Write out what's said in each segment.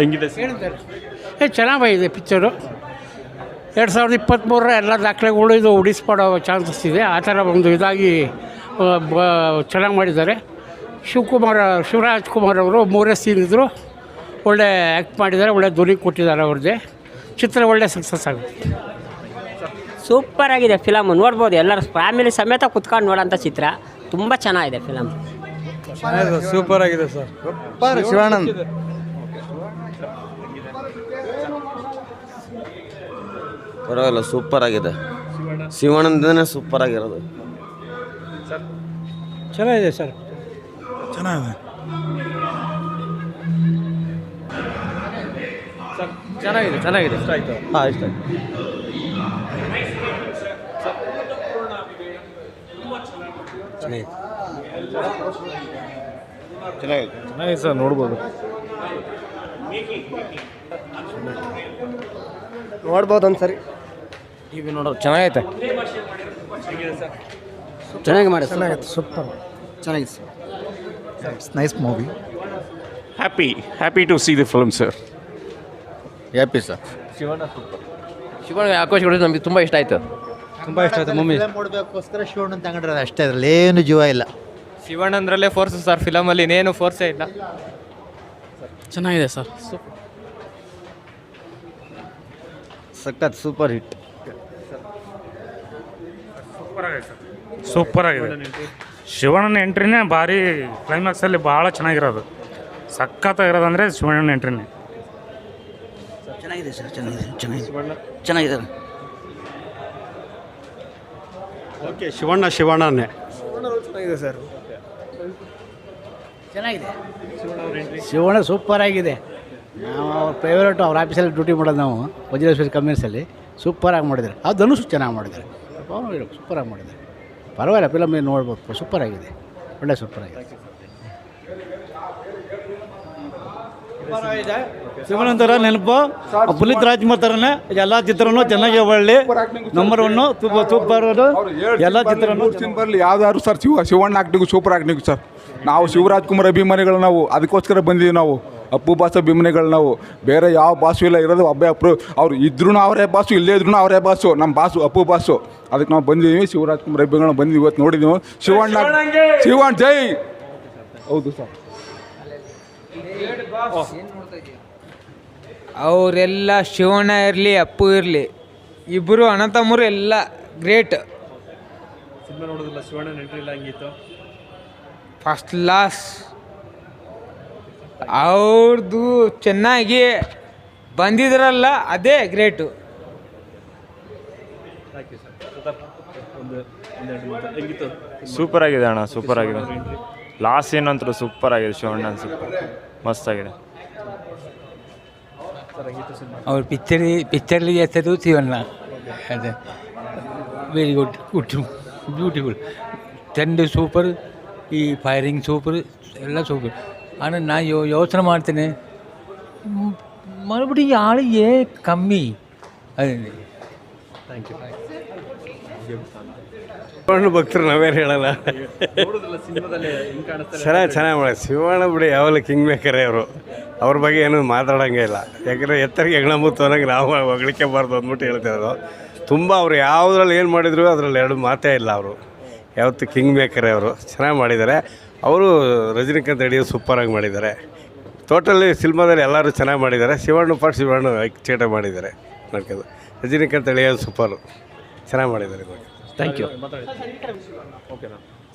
ಹೆಂಗಿದೆ ಏ ಚೆನ್ನಾಗಿ ಬಂದಿದೆ ಪಿಕ್ಚರು ಎರಡು ಸಾವಿರದ ಇಪ್ಪತ್ತ್ಮೂರರ ಎಲ್ಲ ದಾಖಲೆಗಳು ಇದು ಉಡಿಸ್ಪಡೋ ಚಾನ್ಸಸ್ ಇದೆ. ಆ ಥರ ಒಂದು ಇದಾಗಿ ಆ, ಬ- ಚೆನ್ನಾಗಿ ಮಾಡಿದ್ದಾರೆ. ಶಿವಕುಮಾರ್ ಶಿವರಾಜ್ ಕುಮಾರ್ ಅವರು ಮೂರೇ ಸೀನ್ ಇದ್ದರು ಒಳ್ಳೆ ಆ್ಯಕ್ಟ್ ಮಾಡಿದ್ದಾರೆ ಒಳ್ಳೆ ಧ್ವನಿ ಕೊಟ್ಟಿದ್ದಾರೆ ಅವ್ರದ್ದೇ. ಚಿತ್ರ ಒಳ್ಳೆ ಸಕ್ಸಸ್ ಆಗುತ್ತೆ. ಸೂಪರ್ ಆಗಿದೆ ಫಿಲಮ್ ನೋಡ್ಬೋದು ಎಲ್ಲರೂ. ಫ್ಯಾಮಿಲಿ ಸಮೇತ ಕುತ್ಕೊಂಡು ನೋಡೋಂಥ ಚಿತ್ರ. ತುಂಬ ಚೆನ್ನಾಗಿದೆ ಫಿಲಮ್ ಸೂಪರ್ ಆಗಿದೆ ಸರ್. ಶಿವಾನಂದ್. ಪರವಾಗಿಲ್ಲ ಸೂಪರ್ ಆಗಿದೆ. ಶಿವಣ್ಣಂದೇ ಸೂಪರ್ ಆಗಿರೋದು. ಚೆನ್ನಾಗಿದೆ ಸರ್. ಚೆನ್ನಾಗಿದೆ. ಚೆನ್ನಾಗಿದೆ ಚೆನ್ನಾಗಿದೆ. ಹಾಂ ಇಷ್ಟ ಚೆನ್ನಾಗಿದೆ ಸರ್ ನೋಡ್ಬೋದು. ನೋಡ್ಬೋದು ಒಂದ್ಸರಿ. ಈಗ ನೋಡೋದು ಚೆನ್ನಾಗೈತೆ. ಚೆನ್ನಾಗಿ ಮಾಡಿ ಚೆನ್ನಾಗಿತ್ತು ಸೂಪರ್. ಚೆನ್ನಾಗಿದೆ sir. Nice movie happy happy to see the film sir happy sir Shivanna Shivanna ಆಕೋಶ ಕೂಡ ನಮಗೆ ತುಂಬ ಇಷ್ಟ ಆಯಿತು. ತುಂಬ ಇಷ್ಟ ಆಯಿತು ಮಮ್ಮಿ ನೋಡಬೇಕೋಸ್ಕರ ಶಿವಣ್ಣ ತಗೊಂಡ್ರೆ ಅಷ್ಟೇ ಅದರಲ್ಲಿ ಏನು ಜೀವ ಇಲ್ಲ. ಶಿವಣ್ಣಂದ್ರಲ್ಲೇ ಫೋರ್ಸ್ ಸರ್ ಫಿಲಮಲ್ಲಿ ಇನ್ನೇನು ಫೋರ್ಸೇ ಇಲ್ಲ. ಚೆನ್ನಾಗಿದೆ ಸರ್ ಸಖತ್ ಸೂಪರ್ ಹಿಟ್ ಸೂಪರ್ ಆಗಿದೆ ಶಿವಣ್ಣನ ಎಂಟ್ರಿನೇ ಭಾರಿ ಕ್ಲೈಮ್ಯಾಕ್ಸಲ್ಲಿ ಭಾಳ ಚೆನ್ನಾಗಿರೋದು. ಸಖತ್ತಾಗಿರೋದಂದರೆ ಶಿವಣ್ಣನ ಎಂಟ್ರಿನೇ ಚೆನ್ನಾಗಿದೆ ಸರ್ ಚೆನ್ನಾಗಿದೆ ಚೆನ್ನಾಗಿದೆ. ಚೆನ್ನಾಗಿದೆ. ಓಕೆ ಶಿವಣ್ಣ ಶಿವಣ್ಣನೇ. ಚೆನ್ನಾಗಿದೆ ಶಿವಣ್ಣ ಸೂಪರ್ ಆಗಿದೆ. ನಾವು ಅವ್ರ ಫೇವ್ರೇಟು ಅವ್ರ ಆಫೀಸಲ್ಲಿ ಡ್ಯೂಟಿ ಮಾಡೋದು ನಾವು ವಜ್ರೇಶ್ವರಿ ಸೂಪರ್ ಸೂಪರಾಗಿ ಮಾಡಿದ್ದಾರೆ. ಆ ಧನುಷ್ ಚೆನ್ನಾಗಿ ಮಾಡಿದ್ದಾರೆ. ಪರವಾಗಿಲ್ಲ ಸೂಪರಾಗಿ ಮಾಡಿದ್ದಾರೆ ಪರವಾಗಿಲ್ಲ ಫಿಲಮ್ ನೋಡ್ಬೋದು ಸೂಪರ್ ಆಗಿದೆ. ಒಳ್ಳೆ ಸೂಪರ್ ಆಗಿದೆ. ಶಿವನಂತರ ನೆನಪು. ಪುನೀತ್ ರಾಜ್ಕುಮಾರ್ ಥರನೇ ಎಲ್ಲ ಚಿತ್ರನೂ ಚೆನ್ನಾಗಿ ಒಳ್ಳೆ. ನಂಬರ್ ಒನ್ನು ಸೂಪರ್ ಬರೋದು ಎಲ್ಲ ಚಿತ್ರನೂ ಬರಲಿ. ಯಾವ್ದಾದ್ರು sir Shiva Shivanna acting super acting sir ನಾವು ಶಿವರಾಜ್ ಕುಮಾರ್ ಅಭಿಮಾನಿಗಳು ನಾವು. ಅದಕ್ಕೋಸ್ಕರ ಬಂದಿದ್ವಿ ನಾವು. ಅಪ್ಪು ಭಾಷೆ ಅಭಿಮಾನಿಗಳು ನಾವು. ಬೇರೆ ಯಾವ ಭಾಷೆ ಇಲ್ಲ ಇರೋದು ಒಬ್ಬೇ ಅಪ್ರು ಅವ್ರು ಇದ್ರೂ ಅವರೇ ಭಾಷೆ ಇಲ್ಲೇ ಇದ್ರೂ ಅವರೇ ಭಾಷೆ ನಮ್ಮ ಭಾಷೆ ಅಪ್ಪು ಭಾಷೆ ಅದಕ್ಕೆ ನಾವು ಬಂದಿದ್ದೀವಿ ಶಿವರಾಜ್ ಕುಮಾರ್ ಅಭಿಮಾನಿಗಳು ಬಂದಿದ್ದೀವಿ ಇವತ್ತು ನೋಡಿದ್ದೀವಿ ಶಿವಣ್ಣ ಶಿವಣ್ಣ ಜೈ! ಹೌದು ಸರ್. ಅವರೆಲ್ಲ ಶಿವಣ್ಣ ಇರಲಿ ಅಪ್ಪು ಇರಲಿ. ಇಬ್ಬರು ಅಣ್ಣತಮ್ಮರು ಎಲ್ಲ ಗ್ರೇಟ್. ಫಸ್ಟ್ ಕ್ಲಾಸ್ ಅವ್ರದ್ದು ಚೆನ್ನಾಗಿ ಬಂದಿದ್ರಲ್ಲ ಅದೇ ಗ್ರೇಟು. ಸೂಪರ್ ಆಗಿದೆ ಅಣ್ಣ ಸೂಪರ್ ಆಗಿದೆ. ಲಾಸ್ಟ್ ಏನಂತ್ರು ಸೂಪರ್ ಆಗಿದೆ ಶಿವಣ್ಣ ಸೂಪರ್ ಮಸ್ತ್ ಆಗಿದೆ. ಅವ್ರ ಪಿಕ್ಚರ್ ಪಿಕ್ಚರ್ಲಿ ಹೆಸರು ಶಿವಣ್ಣ ಅದೇ. ವೆರಿ ಗುಡ್ ಗುಡ್ ಬ್ಯೂಟಿಫುಲ್ ಚೆಂಡು ಸೂಪರ್ ಈ ಫೈರಿಂಗ್ ಸೂಪರ್ ಎಲ್ಲ ಸೂಪರ್ ಅಣ್ಣ ನಾ ಯೋ ಯೋಚನೆ ಮಾಡ್ತೀನಿ. ಮರುಬಿಡಿ ಆಳು ಕಮ್ಮಿ. ಅದೇ ಥ್ಯಾಂಕ್ ಯು ಶಿವಣ್ಣ ಭಕ್ತರು ನಾವೇನು ಹೇಳಲ್ಲ. ಚೆನ್ನಾಗಿ ಚೆನ್ನಾಗಿ ಮಾಡ ಶಿವಣ್ಣ ಬಿಡಿ ಯಾವಲ್ಲ ಕಿಂಗ್ ಮೇಕರೇ ಅವರು ಅವ್ರ ಬಗ್ಗೆ ಏನೂ ಮಾತಾಡೋಂಗೆ ಇಲ್ಲ. ಯಾಕಂದರೆ ಎತ್ತರಿಗೆ ಹೆಗ್ಣಮುತ್ತು ಅನ್ನೋಂಗೆ ನಾವು ಹೊಗಳಿಕೆಬಾರ್ದು ಅಂದ್ಬಿಟ್ಟು ಹೇಳ್ತಾಯಿದ್ರು ತುಂಬ ಅವ್ರು ಯಾವುದ್ರಲ್ಲಿ ಏನು ಮಾಡಿದ್ರು ಅದರಲ್ಲಿ ಎರಡು ಮಾತೇ ಇಲ್ಲ ಅವರು. ಯಾವತ್ತು ಕಿಂಗ್ ಮೇಕರೇ ಅವರು ಚೆನ್ನಾಗಿ ಮಾಡಿದ್ದಾರೆ. ಅವರು ರಜನಿಕಾಂತ್ ಅಡಿಯೋ ಸೂಪರಾಗಿ ಮಾಡಿದ್ದಾರೆ. ಟೋಟಲಿ ಸಿನಿಮಾದಲ್ಲಿ ಎಲ್ಲರೂ ಚೆನ್ನಾಗಿ ಮಾಡಿದ್ದಾರೆ. ಶಿವಣ್ಣ ಪಾಟ್ ಶಿವಣ್ಣ ಚೇಟ ಮಾಡಿದ್ದಾರೆ. ನೋಡ್ಕೊಂಡು. ರಜನಿಕಾಂತ್ ಅಳಿಯೋ ಸೂಪರು ಚೆನ್ನಾಗಿ ಮಾಡಿದ್ದಾರೆ ಥ್ಯಾಂಕ್ ಯು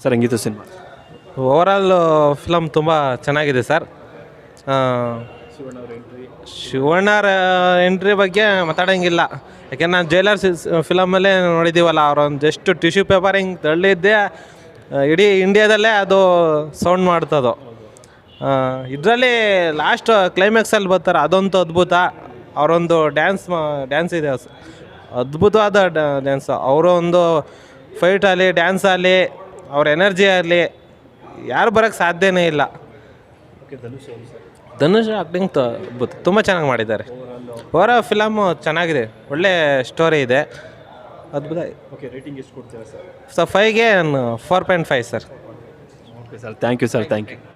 ಸರ್ ಹಂಗಿತ್ತು ಸಿನಿಮಾ? ಓವರಾಲ್ ಫಿಲಮ್ ತುಂಬ ಚೆನ್ನಾಗಿದೆ ಸರ್ ಶಿವಣ್ಣರ ಎಂಟ್ರಿ ಬಗ್ಗೆ ಮಾತಾಡೋಂಗಿಲ್ಲ. ಯಾಕೆಂದ್ರೆ ನಾನು ಜೈಲರ್ ಫಿಲಮಲ್ಲೇ ನೋಡಿದ್ದೀವಲ್ಲ ಅವ್ರೊಂದು ಜಸ್ಟ್ ಟಿಶ್ಯೂ ಪೇಪರ್ ಹಿಂಗೆ ತಳ್ಳಿದ್ದೆ. ಇಡೀ ಇಂಡಿಯಾದಲ್ಲೇ ಅದು ಸೌಂಡ್ ಮಾಡ್ತದು. ಇದರಲ್ಲಿ ಲಾಸ್ಟ್ ಕ್ಲೈಮ್ಯಾಕ್ಸಲ್ಲಿ ಬರ್ತಾರೆ ಅದೊಂದು ಅದ್ಭುತ. ಅವರೊಂದು ಡ್ಯಾನ್ಸ್ ಡ್ಯಾನ್ಸ್ ಇದೆ ಅದ್ಭುತವಾದ ಡ್ಯಾನ್ಸ್ ಅವರೊಂದು ಫೈಟ್ ಆಗಲಿ ಡ್ಯಾನ್ಸ್ ಆಗಲಿ ಅವ್ರ ಎನರ್ಜಿ ಆಗಲಿ ಯಾರು ಬರೋಕ್ಕೆ ಸಾಧ್ಯನೇ ಇಲ್ಲ. ಧನುಷ್ ಆಕ್ಟಿಂಗ್ ತುಂಬ ಚೆನ್ನಾಗಿ ಮಾಡಿದ್ದಾರೆ. ಓವರ ಫಿಲಮ್ ಚೆನ್ನಾಗಿದೆ. ಒಳ್ಳೆ ಸ್ಟೋರಿ ಇದೆ. ಅದ್ಭುತ ಓಕೆ ರೇಟಿಂಗ್ ಎಷ್ಟು ಕೊಡ್ತೀರಾ sir sir ಫೈವ್ಗೆ four point five sir okay sir thank you sir thank you